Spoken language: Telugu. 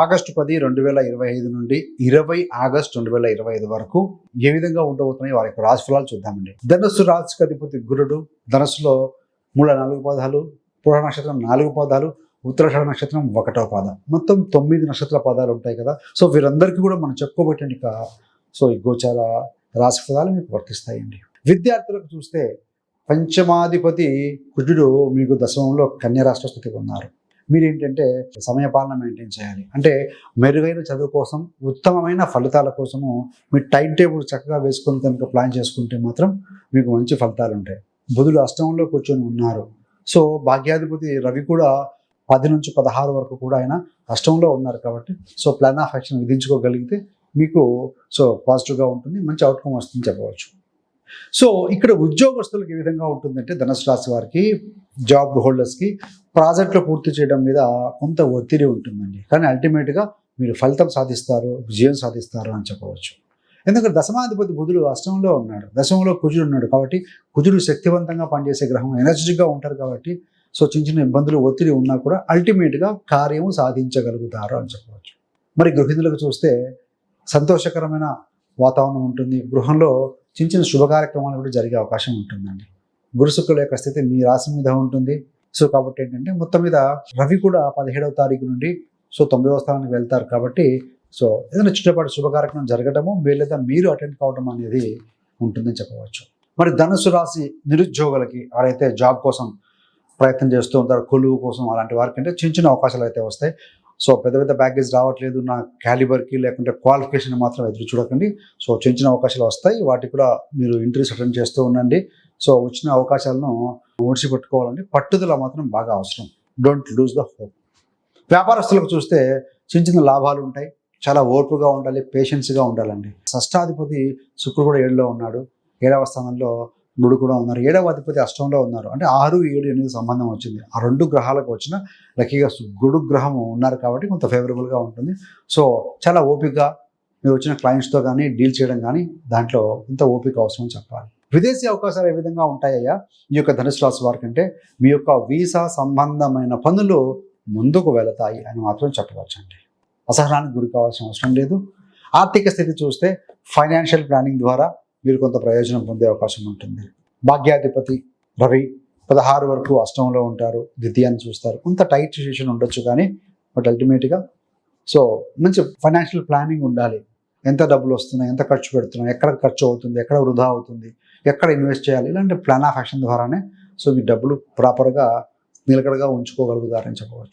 ఆగస్టు పది రెండు వేల ఇరవై ఐదు నుండి ఇరవై ఆగస్టు రెండు వేల ఇరవై ఐదు వరకు ఏ విధంగా ఉండబోతున్నాయి వారి యొక్క రాశిఫలాలు చూద్దామండి. ధనుస్సు రాశికి అధిపతి గురుడు. ధనుస్సులో మూల నాలుగు పదాలు పురాణ నక్షత్రం నాలుగు పదాలు ఉత్తరాషాఢ నక్షత్రం ఒకటో పాదం. మొత్తం తొమ్మిది నక్షత్ర పదాలు ఉంటాయి కదా. సో వీరందరికీ కూడా మనం చెప్పుకోబెట్టండి సో ఈ గోచార రాశి ఫలాలు మీకు వర్తిస్తాయండి. విద్యార్థులకు చూస్తే పంచమాధిపతి కుజుడు మీకు దశమంలో కన్యా రాష్ట్ర స్థితికి ఉన్నారు. మీరేంటంటే సమయపాలన మెయింటైన్ చేయాలి. అంటే మెరుగైన చదువు కోసం ఉత్తమమైన ఫలితాల కోసము మీ టైం టేబుల్ చక్కగా వేసుకొని కనుక ప్లాన్ చేసుకుంటే మాత్రం మీకు మంచి ఫలితాలు ఉంటాయి. బుధుడు అష్టమంలో కూర్చొని ఉన్నారు. సో భాగ్యాధిపతి రవి కూడా పది నుంచి పదహారు వరకు కూడా ఆయన అష్టంలో ఉన్నారు కాబట్టి సో ప్లాన్ ఆఫ్ యాక్షన్ విధించుకోగలిగితే మీకు సో పాజిటివ్గా ఉంటుంది మంచి అవుట్కమ్ వస్తుంది చెప్పవచ్చు. సో ఇక్కడ ఉద్యోగస్తులకు ఏ విధంగా ఉంటుందంటే ధనుసు రాశి వారికి జాబ్ హోల్డర్స్కి ప్రాజెక్టులు పూర్తి చేయడం మీద కొంత ఒత్తిడి ఉంటుందండి. కానీ అల్టిమేట్గా మీరు ఫలితం సాధిస్తారు విజయం సాధిస్తారు అని చెప్పవచ్చు. ఎందుకంటే దశమాధిపతి బుధుడు అష్టంలో ఉన్నాడు. దశంలో కుజుడు ఉన్నాడు కాబట్టి కుజుడు శక్తివంతంగా పనిచేసే గ్రహం ఎనర్జెటిక్గా ఉంటారు కాబట్టి సో చిన్న చిన్న ఇబ్బందులు ఒత్తిడి ఉన్నా కూడా అల్టిమేట్గా కార్యము సాధించగలుగుతారు అని చెప్పవచ్చు. మరి గృహిణులకు చూస్తే సంతోషకరమైన వాతావరణం ఉంటుంది. గృహంలో చిన్న చిన్న శుభ కార్యక్రమాలు కూడా జరిగే అవకాశం ఉంటుందండి. గురుశుక్రుల యొక్క స్థితి మీ రాశి మీద ఉంటుంది. సో కాబట్టి ఏంటంటే మొత్తం మీద రవి కూడా పదిహేడవ తారీఖు నుండి సో తొమ్మిదవ స్థానానికి వెళ్తారు కాబట్టి సో ఏదైనా చిన్నపాటి శుభ కార్యక్రమం జరగడము మీరు లేదా మీరు అటెండ్ కావడం అనేది ఉంటుందని చెప్పవచ్చు. మరి ధనుసు రాశి నిరుద్యోగులకి ఎవరైతే జాబ్ కోసం ప్రయత్నం చేస్తూ ఉంటారు కొలువు కోసం అలాంటి వారికి అంటే చిన్న చిన్న అవకాశాలు అయితే వస్తాయి. సో పెద్ద పెద్ద ప్యాకేజ్ రావట్లేదు నా క్యాలిబర్కి లేకుంటే క్వాలిఫికేషన్ మాత్రం ఎదురు చూడకండి. సో చిన్న చిన్న అవకాశాలు వస్తాయి వాటికి కూడా మీరు ఇంటర్వ్యూస్ అటెండ్ చేస్తూ ఉండండి. సో వచ్చిన అవకాశాలను ఊడ్చిపెట్టుకోవాలండి పట్టుదల మాత్రం బాగా అవసరం. డోంట్ లూజ్ ద హోప్ వ్యాపారస్తులకు చూస్తే చిన్న చిన్న లాభాలు ఉంటాయి. చాలా ఓర్పుగా ఉండాలి పేషెన్స్గా ఉండాలండి. షష్టాధిపతి శుక్రుడు కూడా ఏడులో ఉన్నాడు. ఏడవ స్థానంలో గుడు కూడా ఉన్నారు. ఏడవ అధిపతి అష్టంలో ఉన్నారు. అంటే ఆరు ఏడు ఎనిమిది సంబంధం వచ్చింది. ఆ రెండు గ్రహాలకు వచ్చిన లక్కీగా గుడు గ్రహం ఉన్నారు కాబట్టి కొంత ఫేవరబుల్గా ఉంటుంది. సో చాలా ఓపికగా మీరు వచ్చిన క్లయింట్స్తో కానీ డీల్ చేయడం కానీ దాంట్లో ఇంత ఓపిక అవసరం చెప్పాలి. విదేశీ అవకాశాలు ఏ విధంగా ఉంటాయ్యా ఈ యొక్క ధనుసు రాశి వారికి అంటే మీ యొక్క వీసా సంబంధమైన పనులు ముందుకు వెళతాయి అని మాత్రం చెప్పవచ్చండి. అసహనానికి గురి కావాల్సిన అవసరం లేదు. ఆర్థిక స్థితి చూస్తే ఫైనాన్షియల్ ప్లానింగ్ ద్వారా మీరు కొంత ప్రయోజనం పొందే అవకాశం ఉంటుంది. భాగ్యాధిపతి రవి పదహారు వరకు అష్టంలో ఉంటారు. ద్వితీయాన్ని చూస్తారు. కొంత టైట్ సిచ్యుయేషన్ ఉండొచ్చు కానీ బట్ అల్టిమేట్గా సో మంచి ఫైనాన్షియల్ ప్లానింగ్ ఉండాలి. ఎంత డబ్బులు వస్తున్నాయి ఎంత ఖర్చు పెడుతున్నాయి ఎక్కడ ఖర్చు అవుతుంది ఎక్కడ వృధా అవుతుంది ఎక్కడ ఇన్వెస్ట్ చేయాలి ఇలాంటి ప్లాన్ ఆఫ్ యాక్షన్ ద్వారానే సో మీ డబ్బులు ప్రాపర్గా నిలకడగా ఉంచుకోగలుగుతారని చెప్పవచ్చు.